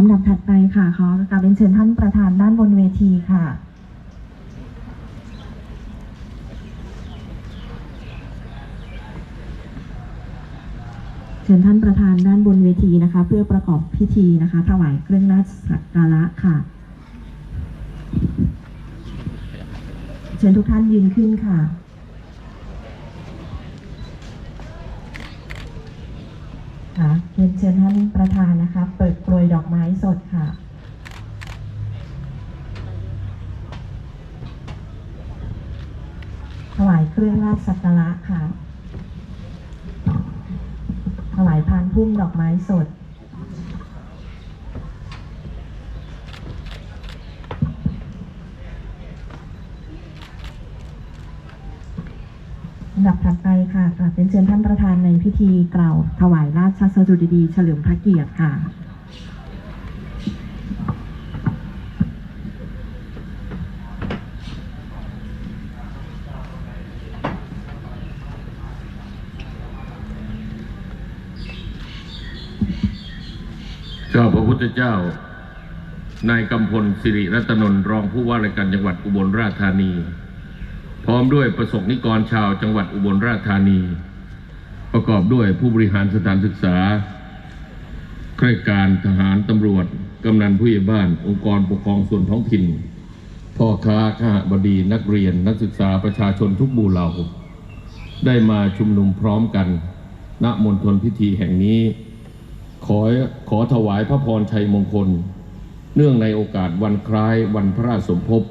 ลำดับถัดไปค่ะขอกราบเรียนเชิญท่านประธานด้านบนเวทีค่ะเชิญท่านประธานด้านบนเวทีนะคะ เพื่อประกอบพิธีนะคะถวายเครื่องราชสักการะค่ะ เชิญทุกท่านยืนขึ้นค่ะ ค่ะเรียนเชิญท่านประธานนะคะ เปิดกลวยดอกไม้สดค่ะถวายเครื่องราชสักการะค่ะถวายพานพุ่มดอกไม้สด อันดับถัดไปค่ะกราบเป็นเชิญท่านประธานในพิธีกล่าวถวายราชสดุดีเฉลิมพระเกียรติค่ะข้าพระพุทธเจ้า นายกำพลสิริรัตนนท์รองผู้ว่าราชการจังหวัดอุบลราชธานี ร้อมด้วยประสบนิกรชาวจังหวัดอุบลราชธานี ประกอบด้วยผู้บริหารสถานศึกษาข้าราชการทหารตำรวจ กำนันผู้ใหญ่บ้าน องค์กรปกครองส่วนท้องถิ่น พ่อค้าข้าบดีนักเรียนนักศึกษาประชาชนทุกบูเหล่า ได้มาชุมนุมพร้อมกัน ณมณฑลพิธีแห่งนี้ ขอขอถวายพระพรชัยมงคล เนื่องในโอกาสวันคล้ายวันพระราชสมภพ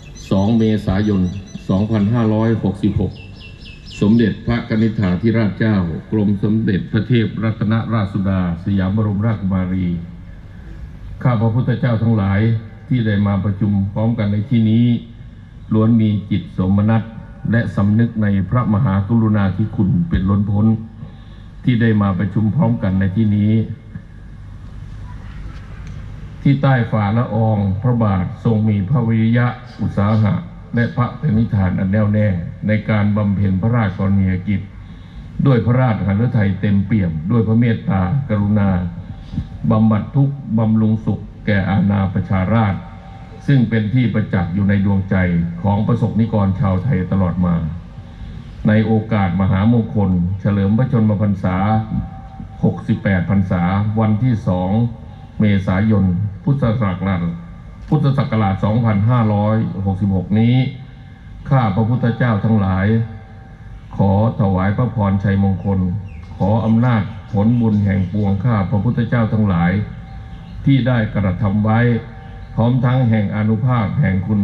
2 เมษายน 2566 สมเด็จพระกนิษฐาธิราชเจ้า กรมสมเด็จพระเทพรัตนราชสุดา สยามบรมราชกุมารี ข้าพระพุทธเจ้าทั้งหลายที่ได้มาประชุมพร้อมกันในที่นี้ ล้วนมีจิตสมนัตและสำนึกในพระมหากรุณาธิคุณเป็นล้นพ้น ที่ได้มาประชุมพร้อมกันในที่นี้ ที่ใต้ฝ่าละอองพระบาททรงมีพระวิริยะอุตสาหะ และพระปณิธานอันแน่วแน่ในการบำเพ็ญพระราชกรณียกิจ ด้วยพระราชหฤทัยเต็มเปี่ยม ด้วยพระเมตตากรุณาบำบัดทุกข์บำรุงสุขแก่อาณาประชาราช ซึ่งเป็นที่ประจักษ์อยู่ในดวงใจของประสบนิกรชาวไทยตลอดมา ในโอกาสมหามงคล เฉลิมพระชนมพรรษา 68 พรรษา วันที่ 2 เมษายน พุทธศักราช พุทธศักราช 2566 นี้ ข้าพระพุทธเจ้าทั้งหลาย ขอถวายพระพรชัยมงคล ขออำนาจผลบุญแห่งปวงข้าพระพุทธเจ้าทั้งหลาย ที่ได้กระทำไว้ พร้อมทั้งแห่งอนุภาพแห่งคุณ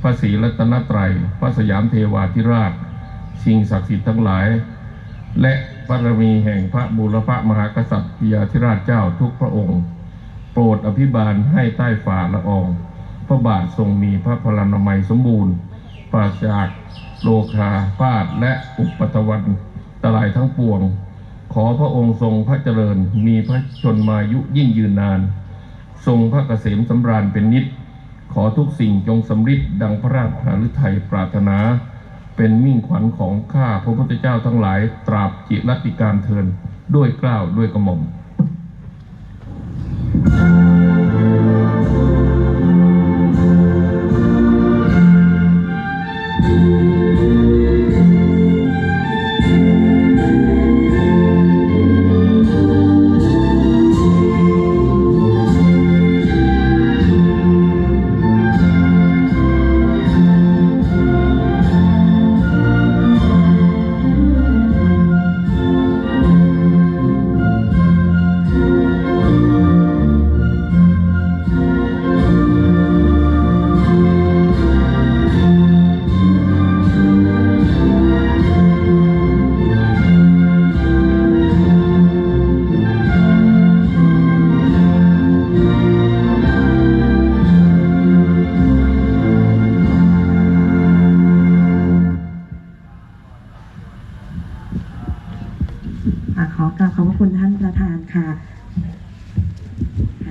พระศรีรัตนตรัย พระสยามเทวาธิราช สิ่งศักดิ์สิทธิ์ทั้งหลาย และบารมีแห่งพระบูรพมหากษัตริยาธิราชเจ้าทุกพระองค์ โปรดอภิบาลให้ใต้ฝ่าละออง พระบาททรงมีพระพลานามัยสมบูรณ์ปราศจากโลคาพาธและอุปัตวันตรายทั้งปวง ขอพระองค์ทรงพระเจริญมีพระชนมายุยิ่งยืนนาน ทรงพระเกษมสำราญเป็นนิจขอทุกสิ่งจงสำริดดังพระราชหฤทัยปรารถนา เป็นมิ่งขวัญของข้าพระพุทธเจ้าทั้งหลายตราบจิรัติการเทินด้วยเกล้าวด้วยกระหม่อม ค่ะ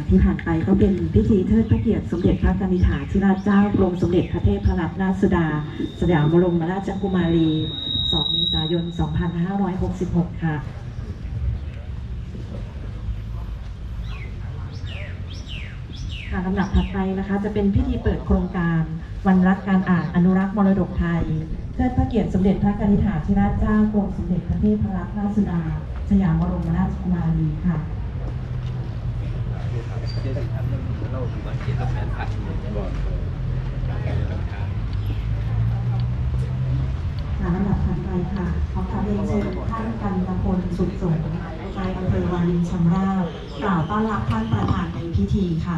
ที่ผ่านไปก็เป็นพิธีเทิดพระเกียรติสมเด็จพระกนิษฐาธิราชเจ้ากรมสมเด็จพระเทพรัตนราชสุดาสยามบรมราชกุมารี 2 เมษายน 2566 ค่ะค่ะลำดับถัดไปนะคะ จะเป็นพิธีเปิดโครงการวันรักการอ่านอนุรักษ์มรดกไทยเทิดพระเกียรติสมเด็จพระกนิษฐาธิราชเจ้ากรมสมเด็จพระเทพรัตนราชสุดาสยามบรมราชกุมารีค่ะ ค่ะลำดับถัดไปค่ะ ขอกราบเรียนเชิญท่านกันตะพลสุขสงฆ์นายอำเภอวารินชำราบกล่าวต้อนรับท่านประธานในพิธีค่ะ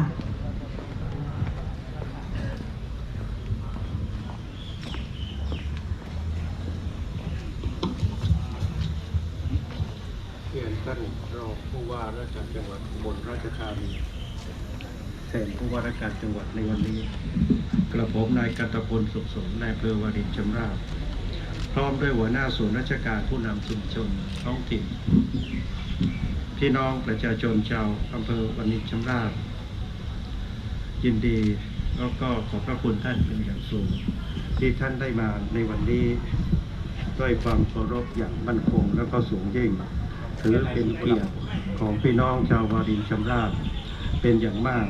เรียนท่านรองผู้ว่าราชการจังหวัดอุบลราชธานีแทนผู้ว่าราชการจังหวัดในวันนี้ กระผมนายกัตพลสุขสมนายเภอวารินชำราบพร้อมด้วยหัวหน้าส่วนราชการผู้นำชุมชนท้องถิ่น พี่น้องประชาชนชาวอำเภอวารินชำราบ ยินดีแล้วก็ขอบพระคุณท่านเป็นอย่างสูง ที่ท่านได้มาในวันนี้ด้วยความเคารพอย่างมั่นคงแล้วก็สูงยิ่ง ถือเป็นเกียรติของพี่น้องชาววารินชำราบ เป็นอย่างมาก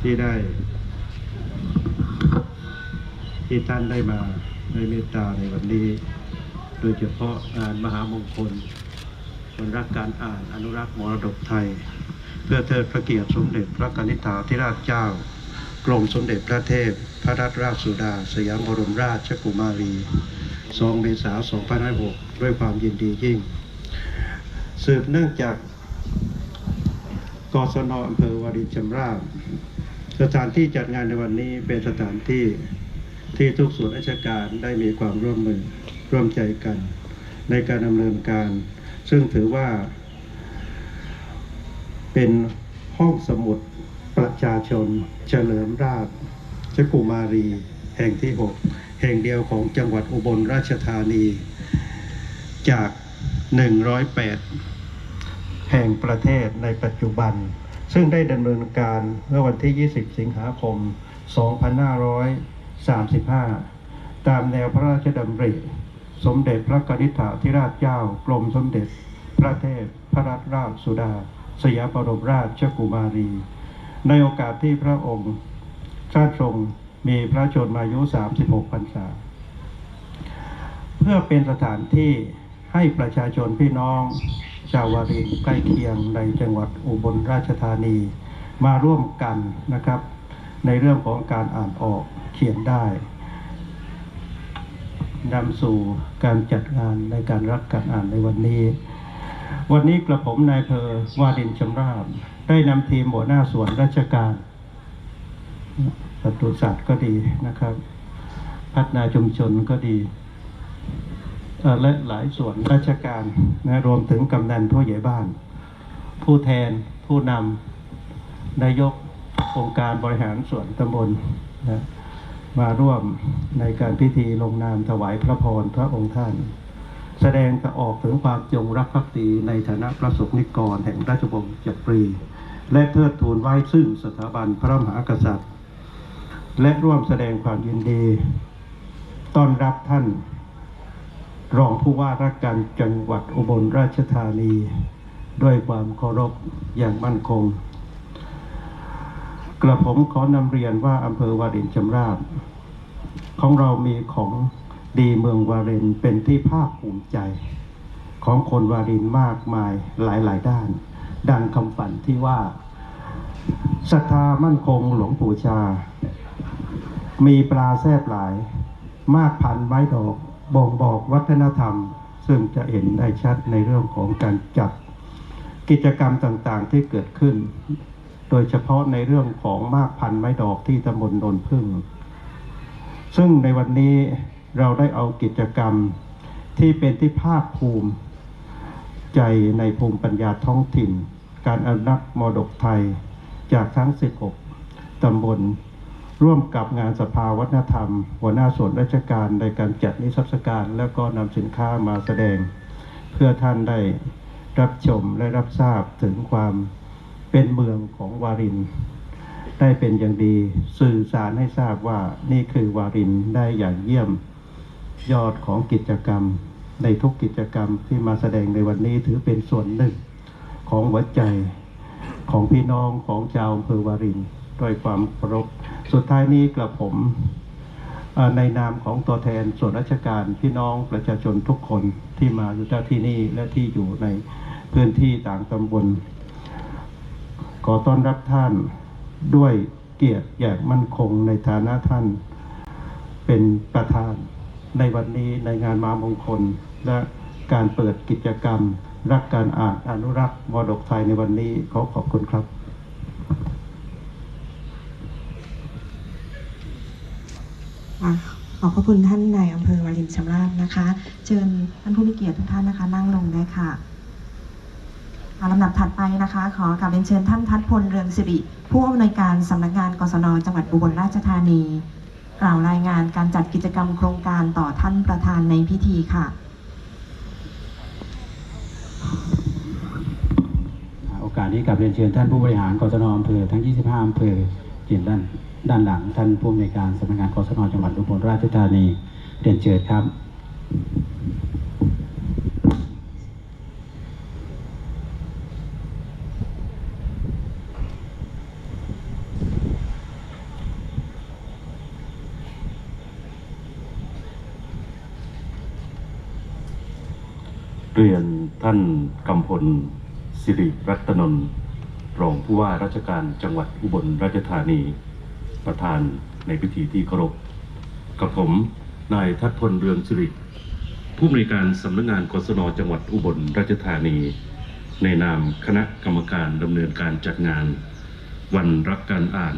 ที่ได้ ที่ท่านได้มาในเมตตาในวันนี้ โดยเฉพาะงานมหามงคลวันรักการอ่านอนุรักษ์มรดกไทย เพื่อเทิดพระเกียรติสมเด็จพระกนิษฐาธิราชเจ้ากรมสมเด็จพระเทพ พระรัตนราชสุดา สยามบรมราชกุมารี 2 เมษายน 2506 ด้วยความยินดียิ่ง สืบเนื่องจาก กศนอำเภอวารินชำราบสถานที่จัดงานในวันนี้เป็นสถานที่ที่ทุกส่วนราชการได้มีความร่วมมือร่วมใจกัน ในการดำเนินการ ซึ่งถือว่า เป็นห้องสมุดประชาชน เฉลิมราชชกุมารี แห่งที่ 6 แห่งเดียวของจังหวัดอุบลราชธานีจาก 108 แห่งประเทศในปัจจุบัน ซึ่งได้ดำเนินการเมื่อวันที่ 20 สิงหาคม 2535 ตามแนวพระราชดำริ สมเด็จพระกนิษฐาธิราชเจ้ากรมสมเด็จ พระเทพพระรัตนราชสุดา สยามบรมราชกุมารี ในโอกาสที่พระองค์ชาติทรงมีพระชนมายุ 36 พรรษา เพื่อเป็นสถานที่ให้ประชาชนพี่น้อง ชาววารินใกล้เคียงในจังหวัดอุบลราชธานี มาร่วมกันนะครับ ในเรื่องของการอ่านออกเขียนได้นำสู่การจัดงานในการรักการอ่านในวันนี้ วันนี้กระผมนายเพอวารินชำราบได้นำทีมหัวหน้าส่วนราชการปศุสัตว์ก็ดีนะครับ พัฒนาชุมชนก็ดี และหลายส่วนราชการนะรวมถึงกำนันผู้ใหญ่บ้าน ผู้แทนผู้นำนายกองค์การบริหารส่วนตำบลนะมาร่วมในการพิธีลงนามถวายพระพรพระองค์ท่าน แสดงออกถึงความจงรักภักดีในฐานะพระสงฆ์นิกรแห่งราชวงศ์จักรี และเทิดทูนไว้ซึ่งสถาบันพระมหากษัตริย์ และร่วมแสดงความยินดี ต้อนรับท่าน รองผู้ว่าราชการจังหวัดอุบลราชธานี ด้วยความเคารพอย่างมั่นคง กระผมขอนำเรียนว่าอำเภอวารินชำราบ ของเรามีของดีเมืองวารินเป็นที่ภาคภูมิใจ ของคนวารินมากมายหลายๆด้าน ดังคำฝันที่ว่าศรัทธามั่นคงหลวงปู่ชา มีปลาแซบหลาย มากพันไม้ดอก บ่งบอกวัฒนธรรม ซึ่งจะเห็นได้ชัดในเรื่องของการจัดกิจกรรมต่างๆที่เกิดขึ้น โดยเฉพาะในเรื่องของมากพันไม้ดอกที่ตำบลโนนพึ่ง ซึ่งในวันนี้เราได้เอากิจกรรมที่เป็นที่ภาคภูมิ ใจในภูมิปัญญาท้องถิ่น การอนุรักษ์มรดกไทยจากทั้ง 16 ตำบล ร่วมกับงานสภาวัฒนธรรม หัวหน้าส่วนราชการในการจัดนิทรรศการแล้วก็นำสินค้ามาแสดง เพื่อท่านได้รับชมและรับทราบถึงความเป็นเมืองของวาริน ได้เป็นอย่างดีสื่อสารให้ทราบว่านี่คือวารินได้อย่างเยี่ยมยอดของกิจกรรม ในทุกกิจกรรมที่มาแสดงในวันนี้ถือเป็นส่วนหนึ่งของหัวใจของพี่น้องของชาวอำเภอวาริน ด้วยความเคารพสุดท้ายนี้กระผมในนามของตัวแทนส่วนราชการพี่น้องประชาชนทุกคนที่มาอยู่ที่นี่และที่อยู่ในพื้นที่ต่างตำบลขอต้อนรับท่านด้วยเกียรติอย่างมั่นคงในฐานะท่านเป็นประธานในวันนี้ในงานมามงคล และการเปิดกิจกรรม รักการอ่านอนุรักษ์มรดกไทยในวันนี้ขอขอบคุณครับ ค่ะขอบพระคุณท่านนายอำเภอวารินชำราบนะคะ เชิญท่านผู้มีเกียรติทุกท่านนะคะ นั่งลงได้ค่ะลำดับถัดไปนะคะ ขอกราบเรียนเชิญท่านทัดพลเรืองสิริ ผู้อำนวยการสำนักงานกศนจังหวัดอุบลราชธานี กล่าวรายงานการจัดกิจกรรมโครงการต่อท่านประธานในพิธีค่ะโอกาสนี้กลับเรียนเชิญท่านผู้บริหารกศนอำเภอทั้ง 25อำเภอเกียืนด้าน ด้านหลังท่านผู้อำนวยการสำนักงานกศนจังหวัดอุบลราชธานีเรียนเชิญครับ เรียนท่านกำพลสิริรัตนนท์รองผู้ว่าราชการจังหวัดอุบลราชธานี ประธานในพิธีที่เคารพกับผมนายทัดพลเรืองสิริผู้อำนการสำนักงานกศนจังหวัดอุบลราชธานี ในนามคณะกรรมการดำเนินการจัดงาน วันรักการอ่าน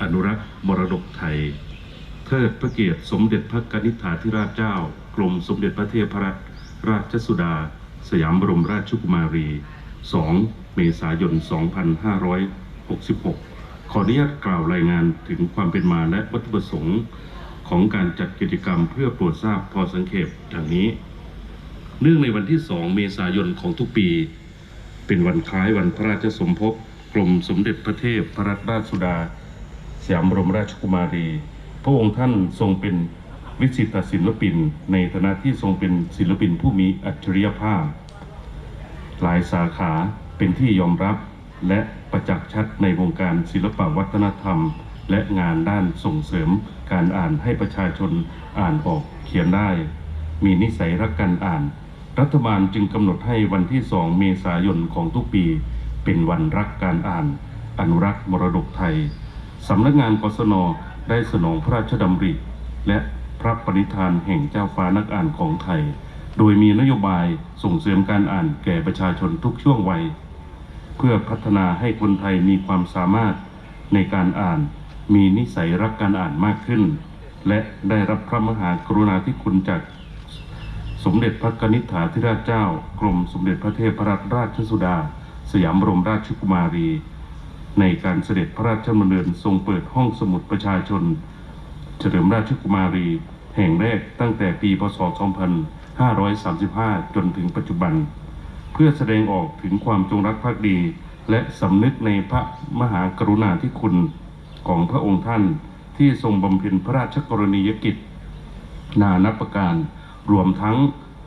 อนุรักษ์มรดกไทย เทิดพระเกียรติสมเด็จพระกนิษฐาธิราชเจ้า กรมสมเด็จพระเทพรัตนราชสุดา สยามบรมราชกุมารี 2 เมษายน 2566 ขออนุญาตกล่าวรายงานถึงความเป็นมาและวัตถุประสงค์ของการจัดกิจกรรมเพื่อโปรดทราบพอสังเขปดังนี้ เนื่องในวันที่ 2 เมษายนของทุกปี เป็นวันคล้ายวันพระราชสมภพกรมสมเด็จพระเทพพระราชสุดา สยามบรมราชกุมารี พระองค์ท่านทรงเป็นวิสิตศิลปิน ในฐานะที่ทรงเป็นศิลปินผู้มีอัจฉริยภาพ หลายสาขาเป็นที่ยอมรับ และประจักษ์ชัดในวงการศิลปวัฒนธรรม และงานด้านส่งเสริมการอ่านให้ประชาชนอ่านออกเขียนได้ มีนิสัยรักการอ่าน รัฐบาลจึงกำหนดให้วันที่ 2 เมษายนของทุกปี เป็นวันรักการอ่าน อนุรักษ์มรดกไทยสำนักงานกศนได้สนองพระราชดำริ และพระปณิธานแห่งเจ้าฟ้านักอ่านของไทย โดยมีนโยบายส่งเสริมการอ่านแก่ประชาชนทุกช่วงวัย เพื่อพัฒนาให้คนไทยมีความสามารถในการอ่าน มีนิสัยรักการอ่านมากขึ้น และได้รับพระมหากรุณาธิคุณจากสมเด็จพระนิษฐาธิราชเจ้า กรมสมเด็จพระเทพรัตนราชสุดา สยามบรมราชกุมารี ในการเสด็จพระราชดำเนินทรงเปิดห้องสมุดประชาชน เฉลิมราชกุมารี แห่งแรกตั้งแต่ปี พศ 2535 จนถึงปัจจุบัน เพื่อแสดงออกถึงความจงรักภักดี และสำนึกในพระมหากรุณาธิคุณของพระองค์ท่านที่ทรงบำเพ็ญพระราชกรณียกิจ นานับประการ รวมทั้ง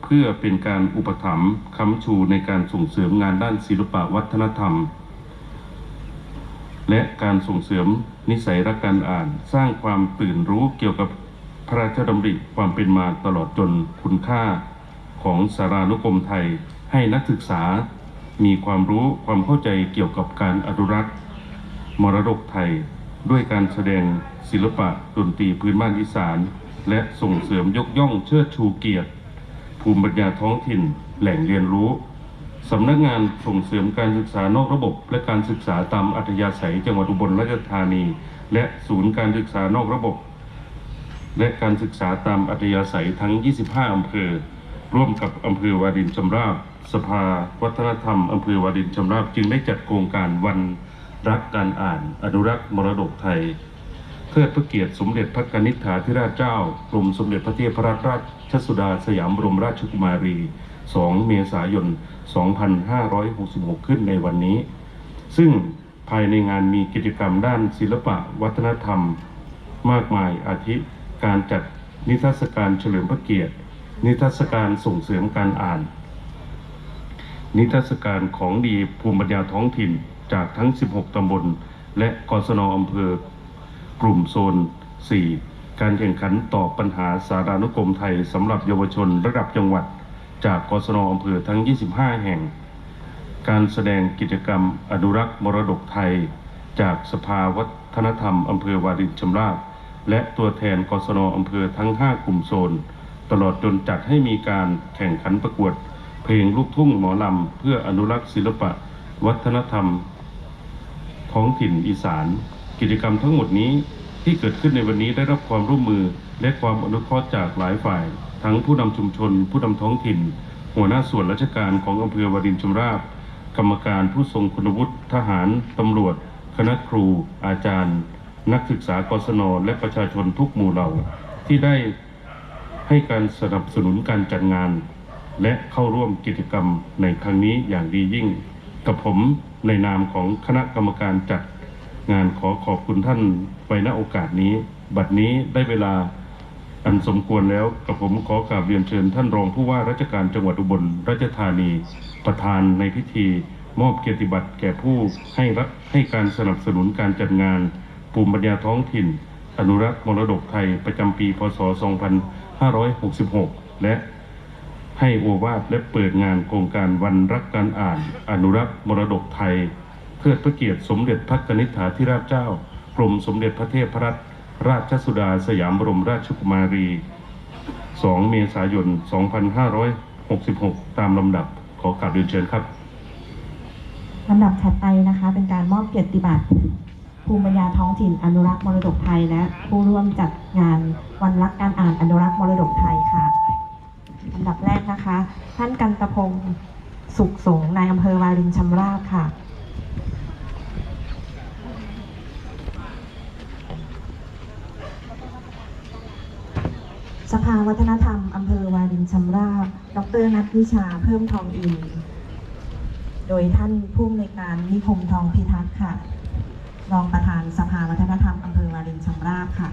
เพื่อเป็นการอุปถัมภ์ค้ำชูในการส่งเสริมงานด้านศิลปวัฒนธรรม และการส่งเสริมนิสัยรักการอ่าน สร้างความตื่นรู้เกี่ยวกับพระราชดำริความเป็นมาตลอดจนคุณค่าของสารานุกรมไทย ให้นักศึกษามีความรู้ความเข้าใจเกี่ยวกับการอนุรักษ์ มรดกไทย ด้วยการแสดงศิลปะดนตรีพื้นบ้านอีสาน และส่งเสริมยกย่องเชิดชูเกียรติ ภูมิปัญญาท้องถิ่น แหล่งเรียนรู้สำนักงานส่งเสริมการศึกษานอกระบบ และการศึกษาตามอัธยาศัยจังหวัดอุบลราชธานี และศูนย์การศึกษานอกระบบ และการศึกษาตามอัธยาศัยทั้ง 25 อำเภอ ร่วมกับอำเภอวารินชำราบ สภาวัฒนธรรมอำเภอวารินชำราบจึงได้จัดโครงการวันรักการอ่าน อนุรักษ์มรดกไทยเทิดพระเกียรติสมเด็จพระกนิษฐาธิราชเจ้ากรมสมเด็จพระเทพรัตนราชสุดาสยามบรมราชกุมารี 2 เมษายน 2566 ขึ้นในวันนี้ ซึ่งภายในงานมีกิจกรรมด้านศิลปะวัฒนธรรม มากมายอาทิการจัดนิทรรศการเฉลิมพระเกียรติ นิทรรศการส่งเสริมการอ่าน นิทรรศการของดีภูมิปัญญาท้องถิ่นจากทั้ง 16 ตำบล และกศนอำเภอ กลุ่มโซน 4 การแข่งขันตอบปัญหาสารานุกรมไทยสำหรับเยาวชนระดับจังหวัด จากกศนอำเภอทั้ง 25 แห่ง การแสดงกิจกรรมอนุรักษ์มรดกไทย จากสภาวัฒนธรรมอำเภอวารินชำราบและตัวแทนกศนอำเภอทั้ง 5 กลุ่มโซน ตลอดจนจัดให้มีการแข่งขันประกวด เพลงลูกทุ่งหมอลำ เพื่ออนุรักษ์ศิลปะ วัฒนธรรม ท้องถิ่นอีสาน กิจกรรมทั้งหมดนี้ที่เกิดขึ้นในวันนี้ได้รับความร่วมมือและความอนุเคราะห์จากหลายฝ่าย ทั้งผู้นำชุมชน ผู้นำท้องถิ่น หัวหน้าส่วนราชการของอำเภอวารินชำราบ กรรมการผู้ทรงคุณวุฒิทหารตำรวจ คณะครู อาจารย์ นักศึกษากศนและประชาชนทุกหมู่เหล่า ที่ได้ให้การสนับสนุนการจัดงาน และเข้าร่วมกิจกรรมในครั้งนี้อย่างดียิ่ง กับผมในนามของคณะกรรมการจัดงานขอขอบคุณท่านไว้ณโอกาสนี้ บัดนี้ได้เวลาอันสมควรแล้วกับผมขอกราบเรียนเชิญท่านรองผู้ว่าราชการจังหวัดอุบลราชธานี ประธานในพิธี มอบเกียรติบัตรแก่ผู้ให้รัให้การสนับสนุนการจัดงาน ภูมิปัญญาท้องถิ่น อนุรักษ์มรดกไทยประจำปี พศ 2566 และ ให้โอวาทและเปิดงานโครงการวันรักการอ่าน อนุรักษ์มรดกไทย เพื่อพระเกียรติสมเด็จพระนิษฐาธิราชเจ้ากรมสมเด็จพระเทพรัตนราชสุดาสยามบรมราชกุมารี 2 เมษายน 2566 ตามลำดับขอกราบเรียนเชิญครับลำดับถัดไปนะคะเป็นการมอบเกียรติบัตรภูมิปัญญาท้องถิ่นอนุรักษ์มรดกไทย และผู้ร่วมจัดงานวันรักการอ่านอนุรักษ์มรดกไทยำดับแรกนะคะ ท่านกันตะพงศ์สุขสงฆ์นายอำเภอวารินชำราบค่ะสภาวัฒนธรรมอำเภอวารินชำราบ ดรนัทวิชาเพิ่มทองอิน โดยท่านผู้อำนวยการนิคมทองพิทักษ์ค่ะ รองประธานสภาวัฒนธรรมอำเภอวารินชำราบค่ะ